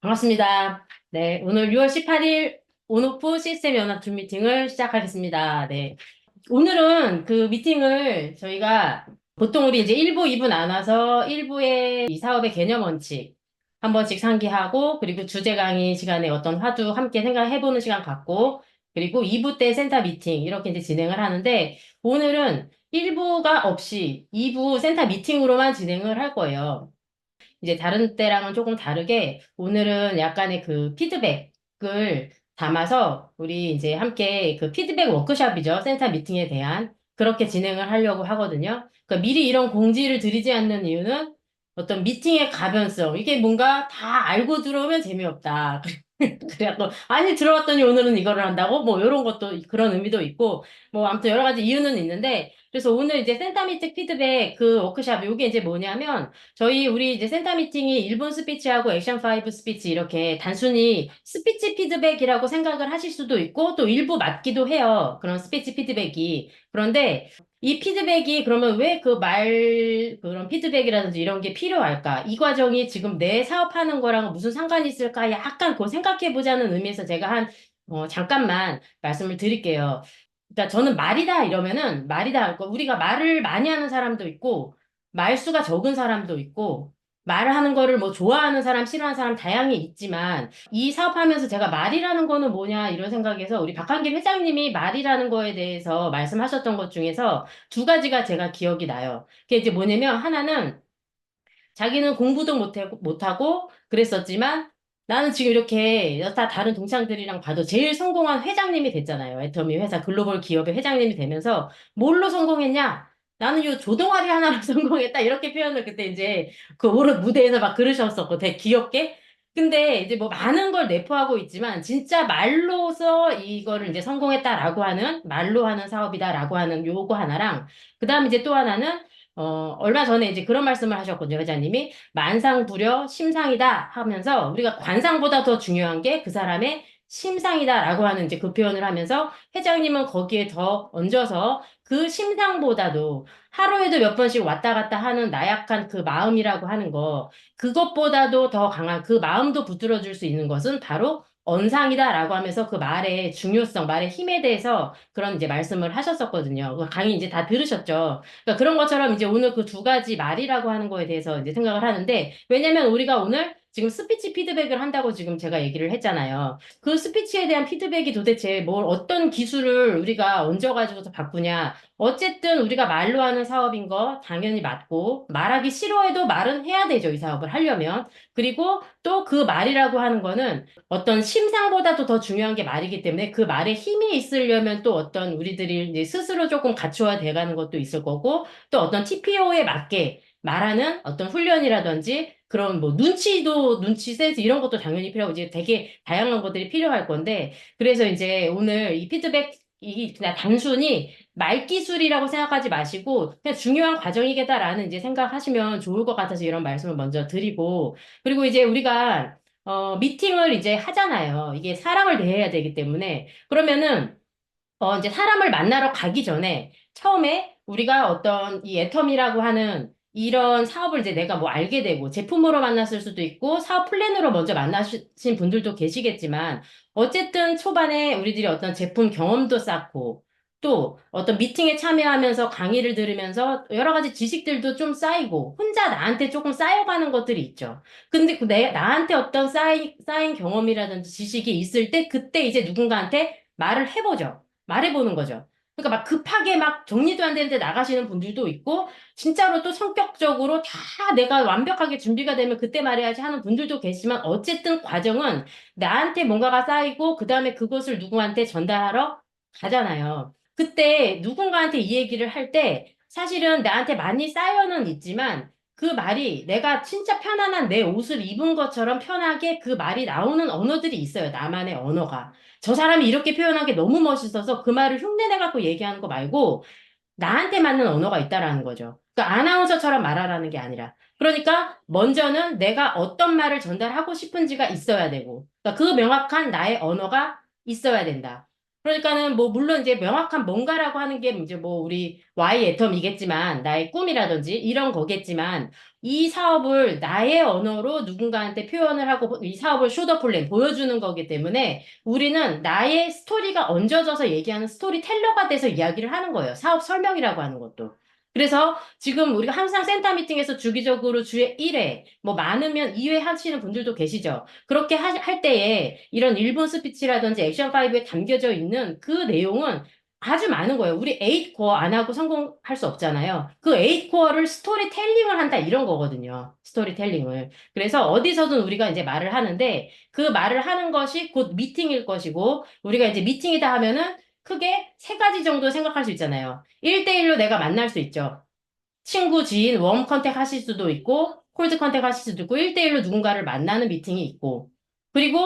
반갑습니다. 네, 오늘 6월 18일 온오프 시스템 연합 줌 미팅을 시작하겠습니다. 네. 오늘은 그 미팅을 저희가 보통 우리 이제 1부, 2부 나눠서 1부의 이 사업의 개념 원칙 한 번씩 상기하고 그리고 주제 강의 시간에 어떤 화두 함께 생각해보는 시간 갖고 그리고 2부 때 센터 미팅 이렇게 이제 진행을 하는데 오늘은 1부가 없이 2부 센터 미팅으로만 진행을 할 거예요. 이제 다른 때랑은 조금 다르게 오늘은 약간의 그 피드백을 담아서 우리 이제 함께 그 피드백 워크숍이죠. 센터 미팅에 대한 그렇게 진행을 하려고 하거든요. 그러니까 미리 이런 공지를 드리지 않는 이유는 어떤 미팅의 가변성. 이게 뭔가 다 알고 들어오면 재미없다. 그래갖고 아니 들어왔더니 오늘은 이거를 한다고 뭐 이런 것도 그런 의미도 있고 뭐 아무튼 여러 가지 이유는 있는데 그래서 오늘 이제 센터 미팅 피드백 그 워크샵 요게 이제 뭐냐면 저희 우리 이제 센터 미팅이 1분 스피치하고 액션 5 스피치 이렇게 단순히 스피치 피드백이라고 생각을 하실 수도 있고 또 일부 맞기도 해요. 그런 스피치 피드백이. 그런데 이 피드백이 그러면 왜 그 말, 그런 피드백이라든지 이런 게 필요할까? 이 과정이 지금 내 사업하는 거랑 무슨 상관이 있을까? 약간 그거 생각해 보자는 의미에서 제가 한, 어, 잠깐만 말씀을 드릴게요. 그러니까 저는 말이다 이러면은 말이다. 그러니까 우리가 말을 많이 하는 사람도 있고, 말수가 적은 사람도 있고, 말을 하는 거를 뭐 좋아하는 사람, 싫어하는 사람 다양히 있지만, 이 사업하면서 제가 말이라는 거는 뭐냐, 이런 생각에서 우리 박한길 회장님이 말이라는 거에 대해서 말씀하셨던 것 중에서 두 가지가 제가 기억이 나요. 그게 이제 뭐냐면, 하나는 자기는 공부도 못하고, 못하고 그랬었지만, 나는 지금 이렇게 여타 다른 동창들이랑 봐도 제일 성공한 회장님이 됐잖아요. 애터미 회사 글로벌 기업의 회장님이 되면서 뭘로 성공했냐? 나는 요 조동아리 하나로 성공했다. 이렇게 표현을 그때 이제 그 오른 무대에서 막 그러셨었고 되게 귀엽게. 근데 이제 뭐 많은 걸 내포하고 있지만 진짜 말로서 이거를 이제 성공했다라고 하는 말로 하는 사업이다라고 하는 요거 하나랑 그다음 이제 또 하나는 어, 얼마 전에 이제 그런 말씀을 하셨거든요, 회장님이. 만상부려 심상이다 하면서 우리가 관상보다 더 중요한 게 그 사람의 심상이다라고 하는 이제 그 표현을 하면서 회장님은 거기에 더 얹어서 그 심상보다도 하루에도 몇 번씩 왔다 갔다 하는 나약한 그 마음이라고 하는 거, 그것보다도 더 강한 그 마음도 붙들어 줄 수 있는 것은 바로 언상이다라고 하면서 그 말의 중요성, 말의 힘에 대해서 그런 이제 말씀을 하셨었거든요. 그 강의 이제 다 들으셨죠. 그러니까 그런 것처럼 이제 오늘 그 두 가지 말이라고 하는 거에 대해서 이제 생각을 하는데, 왜냐면 우리가 오늘 지금 스피치 피드백을 한다고 지금 제가 얘기를 했잖아요. 그 스피치에 대한 피드백이 도대체 뭘 어떤 기술을 우리가 얹어가지고서 바꾸냐. 어쨌든 우리가 말로 하는 사업인 거 당연히 맞고, 말하기 싫어해도 말은 해야 되죠. 이 사업을 하려면. 그리고 또 그 말이라고 하는 거는 어떤 심상보다도 더 중요한 게 말이기 때문에 그 말에 힘이 있으려면 또 어떤 우리들이 이제 스스로 조금 갖춰야 돼가는 것도 있을 거고, 또 어떤 TPO에 맞게 말하는 어떤 훈련이라든지 그런 뭐 눈치도 눈치 센스 이런 것도 당연히 필요하고 이제 되게 다양한 것들이 필요할 건데 그래서 이제 오늘 이 피드백 이 그냥 단순히 말 기술이라고 생각하지 마시고 그냥 중요한 과정이겠다라는 이제 생각하시면 좋을 것 같아서 이런 말씀을 먼저 드리고 그리고 이제 우리가 어 미팅을 이제 하잖아요. 이게 사람을 대해야 되기 때문에 그러면은 어 이제 사람을 만나러 가기 전에 처음에 우리가 어떤 이 애텀이라고 하는 이런 사업을 이제 내가 뭐 알게 되고 제품으로 만났을 수도 있고 사업 플랜으로 먼저 만나신 분들도 계시겠지만 어쨌든 초반에 우리들이 어떤 제품 경험도 쌓고 또 어떤 미팅에 참여하면서 강의를 들으면서 여러 가지 지식들도 좀 쌓이고 혼자 나한테 조금 쌓여가는 것들이 있죠. 근데 그 내, 나한테 어떤 쌓인, 쌓인 경험이라든지 지식이 있을 때 그때 이제 누군가한테 말을 해보죠. 말해보는 거죠. 그러니까 막 급하게 막 정리도 안 되는데 나가시는 분들도 있고, 진짜로 또 성격적으로 다 내가 완벽하게 준비가 되면 그때 말해야지 하는 분들도 계시지만, 어쨌든 과정은 나한테 뭔가가 쌓이고, 그 다음에 그것을 누구한테 전달하러 가잖아요. 그때 누군가한테 이 얘기를 할 때, 사실은 나한테 많이 쌓여는 있지만, 그 말이 내가 진짜 편안한 내 옷을 입은 것처럼 편하게 그 말이 나오는 언어들이 있어요. 나만의 언어가. 저 사람이 이렇게 표현한 게 너무 멋있어서 그 말을 흉내내 갖고 얘기하는 거 말고 나한테 맞는 언어가 있다라는 거죠. 그러니까 아나운서처럼 말하라는 게 아니라. 그러니까 먼저는 내가 어떤 말을 전달하고 싶은지가 있어야 되고, 그러니까 그 명확한 나의 언어가 있어야 된다. 그러니까는 뭐 물론 이제 명확한 뭔가라고 하는 게 이제 뭐 우리 Y 애텀이겠지만 나의 꿈이라든지 이런 거겠지만 이 사업을 나의 언어로 누군가한테 표현을 하고 이 사업을 쇼더 플랜 보여주는 거기 때문에 우리는 나의 스토리가 얹어져서 얘기하는 스토리텔러가 돼서 이야기를 하는 거예요. 사업 설명이라고 하는 것도. 그래서 지금 우리가 항상 센터 미팅에서 주기적으로 주에 1회, 뭐 많으면 2회 하시는 분들도 계시죠. 그렇게 하- 할 때에 이런 1분 스피치라든지 액션 5에 담겨져 있는 그 내용은 아주 많은 거예요. 우리 8코어 안 하고 성공할 수 없잖아요. 그 8코어를 스토리텔링을 한다 이런 거거든요. 스토리텔링을. 그래서 어디서든 우리가 이제 말을 하는데 그 말을 하는 것이 곧 미팅일 것이고 우리가 이제 미팅이다 하면은 크게 세 가지 정도 생각할 수 있잖아요. 1대1로 내가 만날 수 있죠. 친구, 지인, 웜 컨택 하실 수도 있고, 콜드 컨택 하실 수도 있고, 1대1로 누군가를 만나는 미팅이 있고, 그리고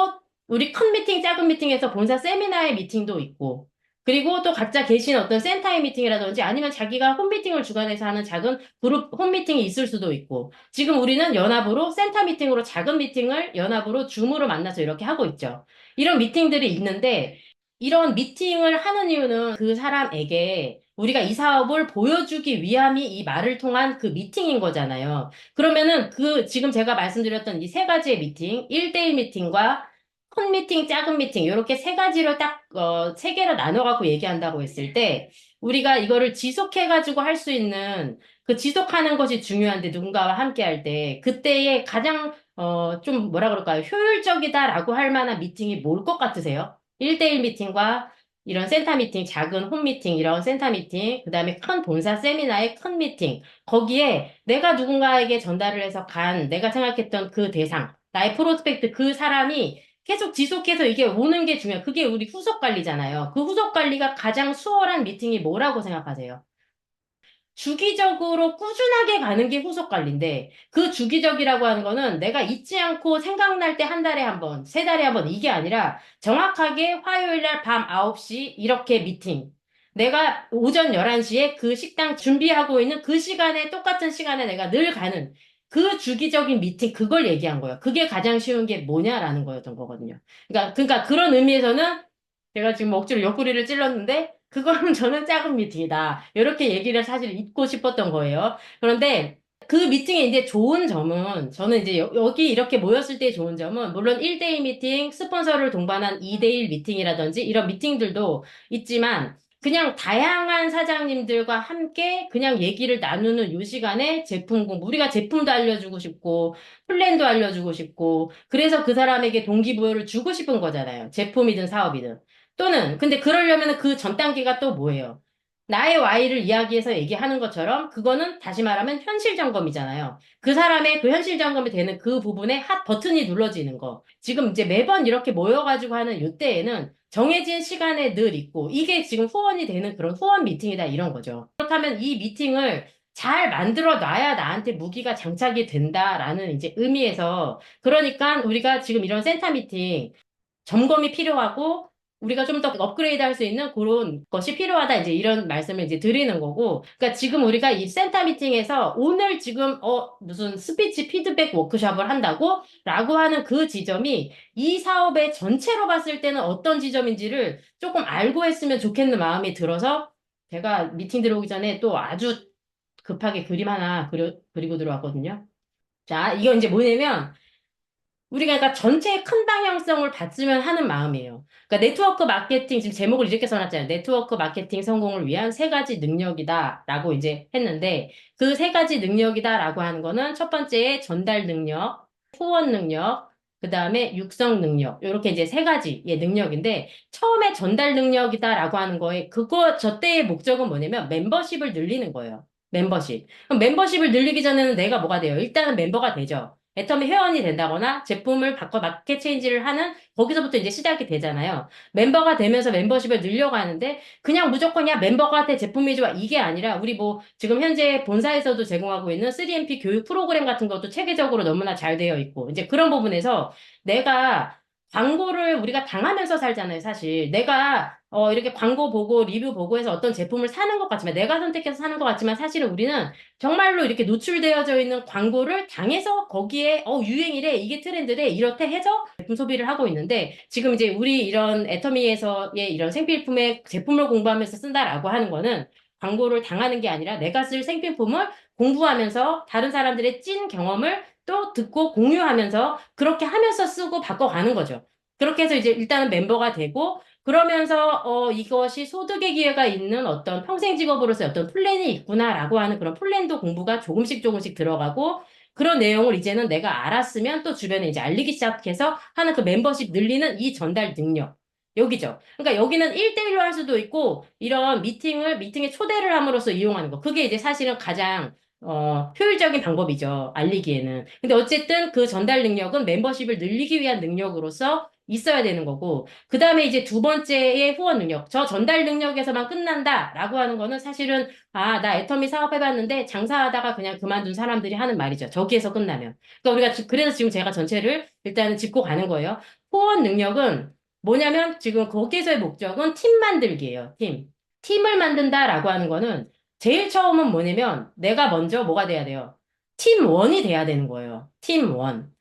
우리 큰 미팅, 작은 미팅에서 본사 세미나의 미팅도 있고, 그리고 또 각자 계신 어떤 센터의 미팅이라든지 아니면 자기가 홈미팅을 주관해서 하는 작은 그룹 홈미팅이 있을 수도 있고, 지금 우리는 연합으로 센터 미팅으로 작은 미팅을 연합으로 줌으로 만나서 이렇게 하고 있죠. 이런 미팅들이 있는데, 이런 미팅을 하는 이유는 그 사람에게 우리가 이 사업을 보여주기 위함이 이 말을 통한 그 미팅인 거잖아요. 그러면은 그 지금 제가 말씀드렸던 이 세 가지의 미팅, 1대1 미팅과 큰 미팅, 작은 미팅, 이렇게 세 가지로 딱, 어, 세 개로 나눠갖고 얘기한다고 했을 때, 우리가 이거를 지속해가지고 할 수 있는, 그 지속하는 것이 중요한데, 누군가와 함께 할 때, 그때의 가장, 어, 좀 뭐라 그럴까요? 효율적이다라고 할 만한 미팅이 뭘 것 같으세요? 1대1 미팅과 이런 센터 미팅, 작은 홈 미팅, 이런 센터 미팅, 그 다음에 큰 본사 세미나의 큰 미팅, 거기에 내가 누군가에게 전달을 해서 간, 내가 생각했던 그 대상, 나의 프로스펙트, 그 사람이 계속 지속해서 이게 오는 게 중요해요. 그게 우리 후속 관리잖아요. 그 후속 관리가 가장 수월한 미팅이 뭐라고 생각하세요? 주기적으로 꾸준하게 가는 게 후속 관리인데 그 주기적이라고 하는 거는 내가 잊지 않고 생각날 때 한 달에 한 번, 세 달에 한 번 이게 아니라 정확하게 화요일 날 밤 9시 이렇게 미팅. 내가 오전 11시에 그 식당 준비하고 있는 그 시간에 똑같은 시간에 내가 늘 가는 그 주기적인 미팅 그걸 얘기한 거예요. 그게 가장 쉬운 게 뭐냐라는 거였던 거거든요. 그러니까 그러니까 그런 의미에서는 제가 지금 억지로 옆구리를 찔렀는데 그거는 저는 작은 미팅이다. 이렇게 얘기를 사실 잊고 싶었던 거예요. 그런데 그 미팅의 이제 좋은 점은 저는 이제 여, 여기 이렇게 모였을 때 좋은 점은 물론 1대1 미팅, 스폰서를 동반한 2대1 미팅이라든지 이런 미팅들도 있지만 그냥 다양한 사장님들과 함께 그냥 얘기를 나누는 요 시간에 제품 공부, 우리가 제품도 알려주고 싶고, 플랜도 알려주고 싶고, 그래서 그 사람에게 동기부여를 주고 싶은 거잖아요. 제품이든 사업이든. 또는, 근데 그러려면 그 전 단계가 또 뭐예요? 나의 Y를 이야기해서 얘기하는 것처럼 그거는 다시 말하면 현실 점검이잖아요. 그 사람의 그 현실 점검이 되는 그 부분에 핫 버튼이 눌러지는 거. 지금 이제 매번 이렇게 모여가지고 하는 이때에는 정해진 시간에 늘 있고 이게 지금 후원이 되는 그런 후원 미팅이다 이런 거죠. 그렇다면 이 미팅을 잘 만들어 놔야 나한테 무기가 장착이 된다라는 이제 의미에서 그러니까 우리가 지금 이런 센터 미팅 점검이 필요하고 우리가 좀 더 업그레이드 할 수 있는 그런 것이 필요하다. 이제 이런 말씀을 이제 드리는 거고. 그러니까 지금 우리가 이 센터 미팅에서 오늘 지금, 어, 무슨 스피치 피드백 워크숍을 한다고? 라고 하는 그 지점이 이 사업의 전체로 봤을 때는 어떤 지점인지를 조금 알고 했으면 좋겠는 마음이 들어서 제가 미팅 들어오기 전에 또 아주 급하게 그림 하나 그려, 그리고 들어왔거든요. 자, 이거 이제 뭐냐면, 우리가 그러니까 전체의 큰 방향성을 봤으면 하는 마음이에요. 그러니까 네트워크 마케팅, 지금 제목을 이렇게 써놨잖아요. 네트워크 마케팅 성공을 위한 세 가지 능력이다라고 이제 했는데, 그 세 가지 능력이다라고 하는 거는 첫 번째 전달 능력, 후원 능력, 그 다음에 육성 능력, 이렇게 이제 세 가지의 능력인데, 처음에 전달 능력이다라고 하는 거에, 그거, 저 때의 목적은 뭐냐면 멤버십을 늘리는 거예요. 멤버십. 그럼 멤버십을 늘리기 전에는 내가 뭐가 돼요? 일단은 멤버가 되죠. 애터미 회원이 된다거나 제품을 바꿔 마켓 체인지를 하는 거기서부터 이제 시작이 되잖아요. 멤버가 되면서 멤버십을 늘려가는데 그냥 무조건 야 멤버가 돼 제품이 좋아 이게 아니라 우리 뭐 지금 현재 본사에서도 제공하고 있는 3MP 교육 프로그램 같은 것도 체계적으로 너무나 잘 되어 있고 이제 그런 부분에서 내가 광고를 우리가 당하면서 살잖아요, 사실. 내가 어, 이렇게 광고 보고 리뷰 보고 해서 어떤 제품을 사는 것 같지만, 내가 선택해서 사는 것 같지만, 사실은 우리는 정말로 이렇게 노출되어져 있는 광고를 당해서 거기에, 어, 유행이래, 이게 트렌드래, 이렇게 해서 제품 소비를 하고 있는데, 지금 이제 우리 이런 애터미에서의 이런 생필품의 제품을 공부하면서 쓴다라고 하는 거는 광고를 당하는 게 아니라 내가 쓸 생필품을 공부하면서 다른 사람들의 찐 경험을 또 듣고 공유하면서 그렇게 하면서 쓰고 바꿔가는 거죠. 그렇게 해서 이제 일단은 멤버가 되고 그러면서 어 이것이 소득의 기회가 있는 어떤 평생 직업으로서의 어떤 플랜이 있구나라고 하는 그런 플랜도 공부가 조금씩 조금씩 들어가고 그런 내용을 이제는 내가 알았으면 또 주변에 이제 알리기 시작해서 하는 그 멤버십 늘리는 이 전달 능력. 여기죠. 그러니까 여기는 1대1로 할 수도 있고 이런 미팅을 미팅에 초대를 함으로써 이용하는 거. 그게 이제 사실은 가장 어, 효율적인 방법이죠. 알리기에는. 근데 어쨌든 그 전달 능력은 멤버십을 늘리기 위한 능력으로서 있어야 되는 거고, 그 다음에 이제 두 번째의 후원 능력. 저 전달 능력에서만 끝난다 라고 하는 거는 사실은, 아, 나 애터미 사업해봤는데 장사하다가 그냥 그만둔 사람들이 하는 말이죠. 저기에서 끝나면. 그러니까 우리가, 지- 그래서 지금 제가 전체를 일단은 짚고 가는 거예요. 후원 능력은 뭐냐면 지금 거기에서의 목적은 팀 만들기예요. 팀. 팀을 만든다라고 하는 거는 제일 처음은 뭐냐면 내가 먼저 뭐가 돼야 돼요? 팀원이 돼야 되는 거예요. 팀원.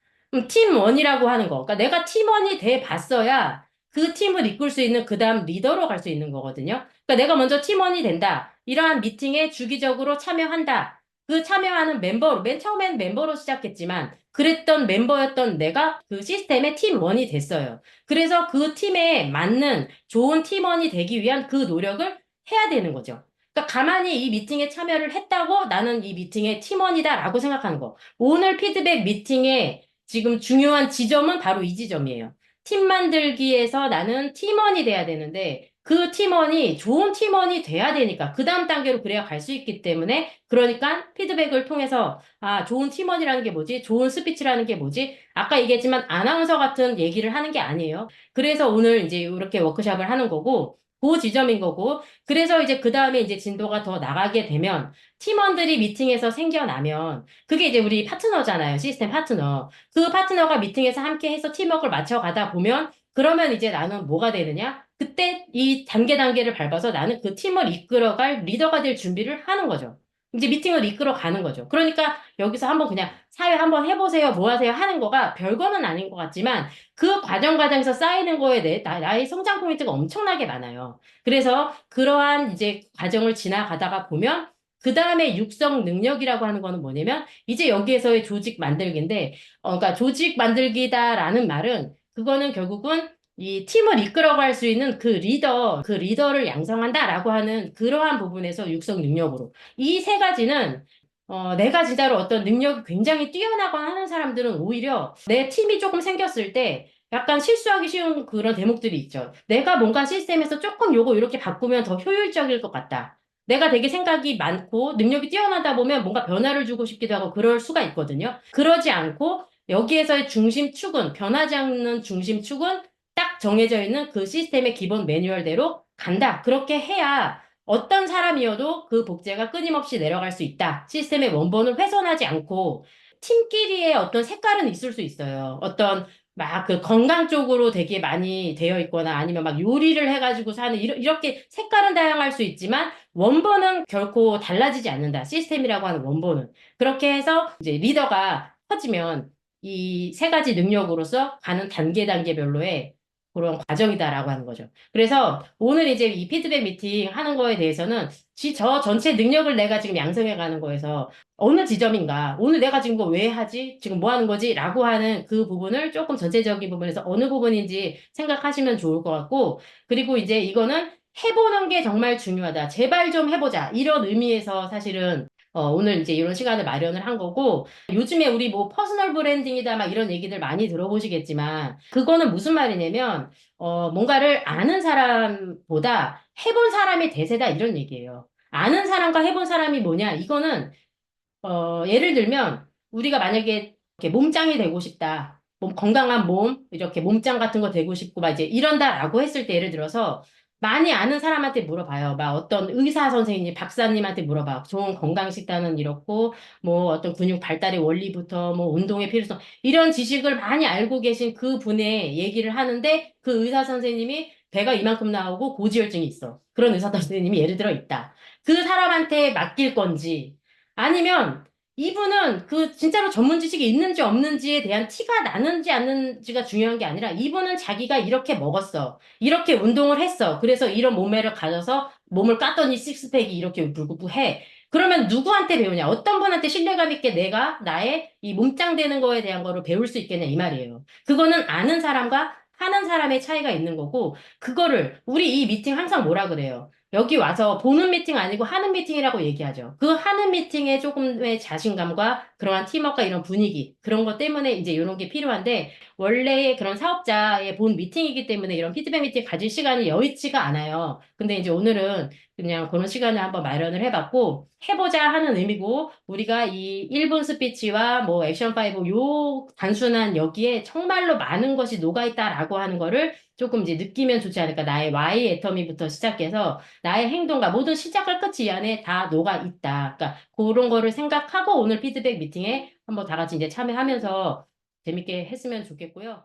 팀원이라고 하는 거. 그러니까 내가 팀원이 돼 봤어야 그 팀을 이끌 수 있는 그 다음 리더로 갈 수 있는 거거든요. 그러니까 내가 먼저 팀원이 된다. 이러한 미팅에 주기적으로 참여한다. 그 참여하는 멤버로, 맨 처음엔 멤버로 시작했지만, 그랬던 멤버였던 내가 그 시스템의 팀원이 됐어요. 그래서 그 팀에 맞는 좋은 팀원이 되기 위한 그 노력을 해야 되는 거죠. 그러니까 가만히 이 미팅에 참여를 했다고 나는 이 미팅의 팀원이다라고 생각하는 거. 오늘 피드백 미팅의 지금 중요한 지점은 바로 이 지점이에요. 팀 만들기에서 나는 팀원이 돼야 되는데 그 팀원이 좋은 팀원이 돼야 되니까 그 다음 단계로 그래야 갈 수 있기 때문에 그러니까 피드백을 통해서 아 좋은 팀원이라는 게 뭐지? 좋은 스피치라는 게 뭐지? 아까 얘기했지만 아나운서 같은 얘기를 하는 게 아니에요. 그래서 오늘 이제 이렇게 워크샵을 하는 거고 그 지점인 거고 그래서 이제 그 다음에 이제 진도가 더 나가게 되면 팀원들이 미팅에서 생겨나면 그게 이제 우리 파트너잖아요. 시스템 파트너. 그 파트너가 미팅에서 함께 해서 팀워크를 맞춰가다 보면 그러면 이제 나는 뭐가 되느냐? 그때 이 단계 단계를 밟아서 나는 그 팀을 이끌어갈 리더가 될 준비를 하는 거죠. 이제 미팅을 이끌어 가는 거죠. 그러니까 여기서 한번 그냥 사회 한번 해보세요, 뭐 하세요 하는 거가 별거는 아닌 것 같지만 그 과정 과정에서 쌓이는 거에 대해 나, 나의 성장 포인트가 엄청나게 많아요. 그래서 그러한 이제 과정을 지나가다가 보면 그 다음에 육성 능력이라고 하는 거는 뭐냐면 이제 여기에서의 조직 만들기인데, 어, 그러니까 조직 만들기다라는 말은 그거는 결국은 이 팀을 이끌어갈 수 있는 그 리더, 그 리더를 양성한다라고 하는 그러한 부분에서 육성 능력으로. 이 세 가지는 어, 내가 진짜로 어떤 능력이 굉장히 뛰어나거나 하는 사람들은 오히려 내 팀이 조금 생겼을 때 약간 실수하기 쉬운 그런 대목들이 있죠. 내가 뭔가 시스템에서 조금 요거 이렇게 바꾸면 더 효율적일 것 같다. 내가 되게 생각이 많고 능력이 뛰어나다 보면 뭔가 변화를 주고 싶기도 하고 그럴 수가 있거든요. 그러지 않고 여기에서의 중심축은 변하지 않는 중심축은 딱 정해져 있는 그 시스템의 기본 매뉴얼대로 간다. 그렇게 해야 어떤 사람이어도 그 복제가 끊임없이 내려갈 수 있다. 시스템의 원본을 훼손하지 않고 팀끼리의 어떤 색깔은 있을 수 있어요. 어떤 막 그 건강 쪽으로 되게 많이 되어 있거나 아니면 막 요리를 해가지고 사는 이렇게 색깔은 다양할 수 있지만 원본은 결코 달라지지 않는다. 시스템이라고 하는 원본은. 그렇게 해서 이제 리더가 커지면 이 세 가지 능력으로서 가는 단계 단계별로의 그런 과정이다라고 하는 거죠. 그래서 오늘 이제 이 피드백 미팅 하는 거에 대해서는 지, 저 전체 능력을 내가 지금 양성해 가는 거에서 어느 지점인가, 오늘 내가 지금 이거 왜 하지? 지금 뭐 하는 거지? 라고 하는 그 부분을 조금 전체적인 부분에서 어느 부분인지 생각하시면 좋을 것 같고, 그리고 이제 이거는 해보는 게 정말 중요하다. 제발 좀 해보자. 이런 의미에서 사실은 어, 오늘 이제 이런 시간을 마련을 한 거고, 요즘에 우리 뭐 퍼스널 브랜딩이다 막 이런 얘기들 많이 들어보시겠지만, 그거는 무슨 말이냐면, 어, 뭔가를 아는 사람보다 해본 사람이 대세다 이런 얘기예요. 아는 사람과 해본 사람이 뭐냐? 이거는, 어, 예를 들면, 우리가 만약에 이렇게 몸짱이 되고 싶다. 몸, 건강한 몸, 이렇게 몸짱 같은 거 되고 싶고, 막 이제 이런다라고 했을 때 예를 들어서, 많이 아는 사람한테 물어봐요. 막 어떤 의사 선생님, 박사님한테 물어봐. 좋은 건강 식단은 이렇고, 뭐 어떤 근육 발달의 원리부터 뭐 운동의 필요성, 이런 지식을 많이 알고 계신 그 분의 얘기를 하는데 그 의사 선생님이 배가 이만큼 나오고 고지혈증이 있어. 그런 의사 선생님이 예를 들어 있다. 그 사람한테 맡길 건지, 아니면 이분은 그 진짜로 전문 지식이 있는지 없는지에 대한 티가 나는지 않는지가 중요한 게 아니라 이분은 자기가 이렇게 먹었어. 이렇게 운동을 했어. 그래서 이런 몸매를 가져서 몸을 깠더니 식스팩이 이렇게 불구해. 그러면 누구한테 배우냐? 어떤 분한테 신뢰감 있게 내가 나의 이 몸짱 되는 거에 대한 거를 배울 수 있겠냐? 이 말이에요. 그거는 아는 사람과 하는 사람의 차이가 있는 거고, 그거를 우리 이 미팅 항상 뭐라 그래요? 여기 와서 보는 미팅 아니고 하는 미팅이라고 얘기하죠. 그 하는 미팅에 조금의 자신감과 그러한 팀워크가 이런 분위기, 그런 것 때문에 이제 이런 게 필요한데, 원래 그런 사업자의 본 미팅이기 때문에 이런 피드백 미팅 가질 시간이 여의치가 않아요. 근데 이제 오늘은 그냥 그런 시간을 한번 마련을 해봤고, 해보자 하는 의미고, 우리가 이 1분 스피치와 뭐 액션 5, 요 단순한 여기에 정말로 많은 것이 녹아있다라고 하는 거를 조금 이제 느끼면 좋지 않을까. 나의 Y 애터미부터 시작해서 나의 행동과 모든 시작과 끝이 이 안에 다 녹아 있다. 그러니까 그런 거를 생각하고 오늘 피드백 미팅에 한번 다 같이 이제 참여하면서 재밌게 했으면 좋겠고요.